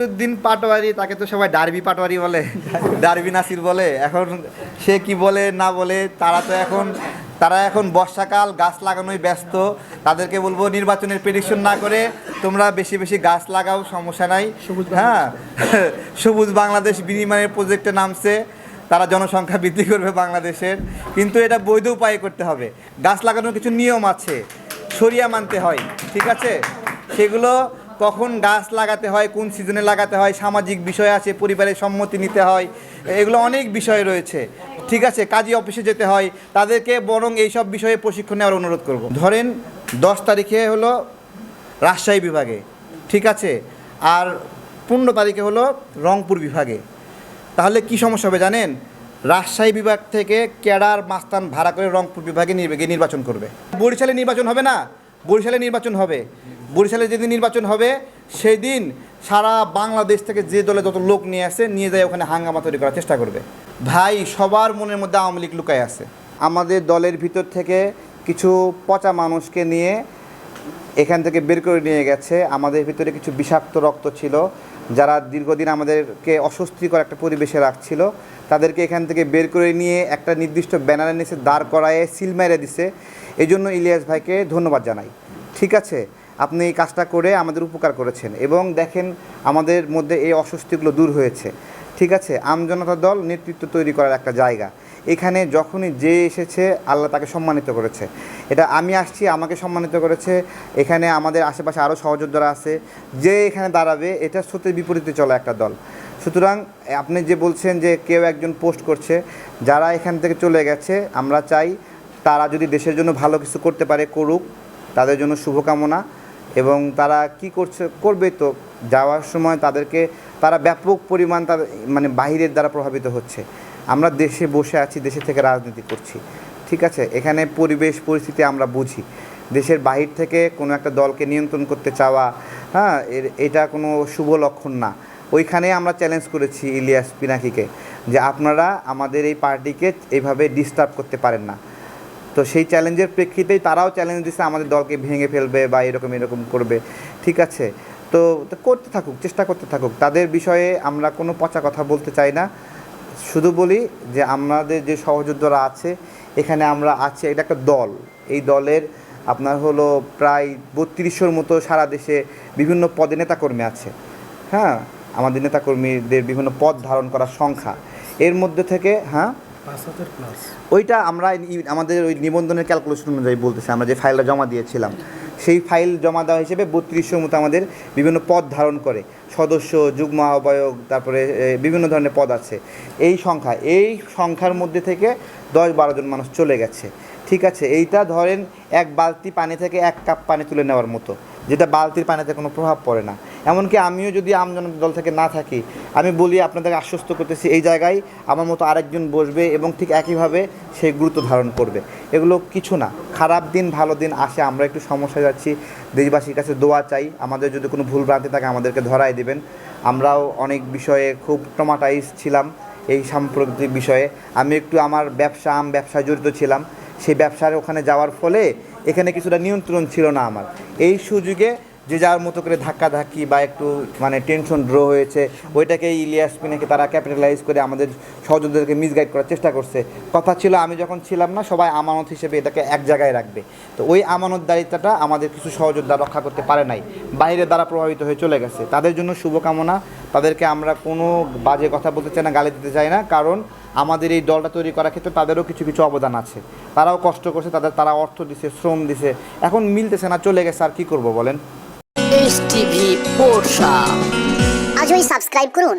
দিন পাটোয়ারি তাকে তো সবাই ডারবি পাটোয়ারি বলে। ডারবি নাসির বলে। এখন সে কি বলে না বলে তারা তো এখন তারা এখন বর্ষাকাল গাছ লাগানোই ব্যস্ত। তাদেরকে বলব নির্বাচনের প্রেডিকশন না করে তোমরা বেশি বেশি গাছ লাগাও সমস্যা নাই। হ্যাঁ সবুজ বাংলাদেশ বিনিময়ের প্রজেক্টে নামছে। তারা জনসংখ্যা বৃদ্ধি করবে বাংলাদেশের। কিন্তু এটা বৈধ উপায়ে করতে হবে। গাছ লাগানোর কিছু নিয়ম আছে সরিয়া মানতে হয় ঠিক আছে? সেগুলো কখন গাছ লাগাতে হয়, কোন সিজনে লাগাতে হয়, সামাজিক বিষয় আছে, পরিবারের সম্মতি নিতে হয়, এগুলো অনেক বিষয় রয়েছে। ঠিক আছে, কাজী অফিসে যেতে হয়, তাদেরকে বরং এইসব বিষয়ে প্রশিক্ষণ নেওয়ার অনুরোধ করব। ধরেন, দশ তারিখে হলো রাজশাহী বিভাগে, ঠিক আছে, আর পনেরো তারিখে হলো রংপুর বিভাগে। তাহলে কি সমস্যা হবে জানেন? রাজশাহী বিভাগ থেকে কেডার মাস্তান ভাড়া করে রংপুর বিভাগে নির্বাচন করবে। বরিশালে নির্বাচন হবে না? বরিশালে নির্বাচন হবে। বরিশালে যেদিন নির্বাচন হবে সেই দিন সারা বাংলাদেশ থেকে যে দলে যত লোক নিয়ে আসে, নিয়ে যায় ওখানে হাঙ্গামা তৈরি করার চেষ্টা করবে। ভাই, সবার মনের মধ্যে আওয়ামী লীগ লুকায় আছে। আমাদের দলের ভিতর থেকে কিছু পচা মানুষকে নিয়ে এখান থেকে বের করে নিয়ে গেছে। আমাদের ভিতরে কিছু বিষাক্ত রক্ত ছিল, যারা দীর্ঘদিন আমাদেরকে অস্বস্তিকর একটা পরিবেশে রাখছিল। তাদেরকে এখান থেকে বের করে নিয়ে একটা নির্দিষ্ট ব্যানারের নিচে দাঁড় করায়ে, সিল মেরে দিছে। এই জন্য ইলিয়াস ভাইকে ধন্যবাদ জানাই। ঠিক আছে? আপনি এই কাজটা করে আমাদের উপকার করেছেন এবং দেখেন আমাদের মধ্যে এই অস্বস্তিগুলো দূর হয়েছে। ঠিক আছে? আমজনতা দল নেতৃত্ব তৈরি করার একটা জায়গা। এখানে যখনই যে এসেছে, আল্লাহ তাকে সম্মানিত করেছে। এটা আমি আসছি, আমাকে সম্মানিত করেছে। এখানে আমাদের আশেপাশে আরও সহযোদ্ধারা আছে। যে এখানে দাঁড়াবে, এটা সত্যি বিপরীতে চলা একটা দল। সুতরাং, আপনি যে বলছেন যে কেউ একজন পোস্ট করছে, যারা এখান থেকে চলে গেছে, আমরা চাই তারা যদি দেশের জন্য ভালো কিছু করতে পারে, করুক, তাদের জন্য শুভকামনা। এবং তারা কি করছে, করবে তো? যাওয়ার সময় তাদেরকে, তারা ব্যাপক পরিমাণ তাদের মানে বাহিরের দ্বারা প্রভাবিত হচ্ছে। আমরা দেশে বসে আছি, দেশে থেকে রাজনীতি করছি। ঠিক আছে? এখানে পরিবেশ, পরিস্থিতি আমরা বুঝি। দেশের বাহির থেকে কোনো একটা দলকে নিয়ন্ত্রণ করতে চাওয়া হ্যাঁ এটা কোনো শুভ লক্ষণ না। ওইখানে আমরা চ্যালেঞ্জ করেছি ইলিয়াস পিনাকিকে যে আপনারা আমাদের এই পার্টিকে এইভাবে ডিস্টার্ব করতে পারেন না। তো সেই চ্যালেঞ্জের প্রেক্ষিতেই তারাও চ্যালেঞ্জ দিচ্ছে আমাদের দলকে ভেঙে ফেলবে বা এরকম এরকম করবে। ঠিক আছে? তো করতে থাকুক, চেষ্টা করতে থাকুক। তাদের বিষয়ে আমরা কোনো পচা কথা বলতে চাই না। শুধু বলি যে আমাদের যে সহযোদ্ধারা আছে, এখানে আমরা আছি, এটা একটা দল। এই দলের আপনার হলো প্রায় বত্রিশশোর মতো সারা দেশে বিভিন্ন পদে নেতাকর্মী আছে। হ্যাঁ? আমাদের নেতাকর্মীদের বিভিন্ন পদ ধারণ করার সংখ্যা। এর মধ্যে থেকে হ্যাঁ? ওইটা আমরা আমাদের ওই নিবন্ধনের ক্যালকুলেশন অনুযায়ী বলতেছি, আমরা যে ফাইলটা জমা দিয়েছিলাম, সেই ফাইল জমা দেওয়া হিসেবে বত্রিশশোর মতো আমাদের বিভিন্ন পদ ধারণ করে। সদস্য, যুগ্ম আহ্বায়ক, তারপরে বিভিন্ন ধরনের পদ আছে। এই সংখ্যা, এই সংখ্যার মধ্যে থেকে দশ বারো জন মানুষ চলে গেছে। ঠিক আছে, এইটা ধরেন এক বালতি পানি থেকে এক কাপ পানি তুলে নেওয়ার মতো, যেটা বালতির পানিতে কোনো প্রভাব পড়ে না। এমনকি আমিও যদি আমজনতা দল থেকে না থাকি, আমি বলি আপনাদেরকে আশ্বস্ত করতেছি এই জায়গায় আমার মতো আরেকজন বসবে এবং ঠিক একইভাবে সে গুরুত্ব ধারণ করবে। এগুলো কিছু না। খারাপ দিন, ভালো দিন আসে, আমরা একটু সমস্যায় যাচ্ছি। দেশবাসীর কাছে দোয়া চাই। আমাদের যদি কোনো ভুল ভ্রান্তি থাকে, আমাদেরকে ধরাই দেবেন। আমরাও অনেক বিষয়ে খুব টমাটাইজ ছিলাম এই সাম্প্রতিক বিষয়ে। আমি একটু আমার ব্যবসা, আম ব্যবসায় জড়িত ছিলাম। সেই ব্যবসার ওখানে যাওয়ার ফলে এখানে কিছুটা নিয়ন্ত্রণ ছিল না আমার। এই সুযোগে যে যার মতো করে ধাক্কা ধাক্কি বা একটু মানে টেনশন ড্র হয়েছে ওইটাকে ইলিয়াস পিনাকে তারা ক্যাপিটালাইজ করে আমাদের সহযোগীদেরকে মিসগাইড করার চেষ্টা করছে। কথা ছিল, আমি যখন ছিলাম না, সবাই আমানত হিসেবে এটাকে এক জায়গায় রাখবে। তো ওই আমানত দায়িত্বটা আমাদের কিছু সহযোদ্ধা রক্ষা করতে পারে নাই। বাইরে দ্বারা প্রভাবিত হয়ে চলে গেছে। তাদের জন্য শুভকামনা। তাদেরকে আমরা কোনো বাজে কথা বলতে চাই না, গালি দিতে চাই না, কারণ আমাদের এই দলটা তৈরি করার ক্ষেত্রে তাদেরও কিছু কিছু অবদান আছে। তারাও কষ্ট করছে, তাদের, তারা অর্থ দিছে, শ্রম দিছে। এখন মিলতেছে না, চলে গেছে, আর কি করব বলেন? এস টিভি আজই সাবস্ক্রাইব করুন।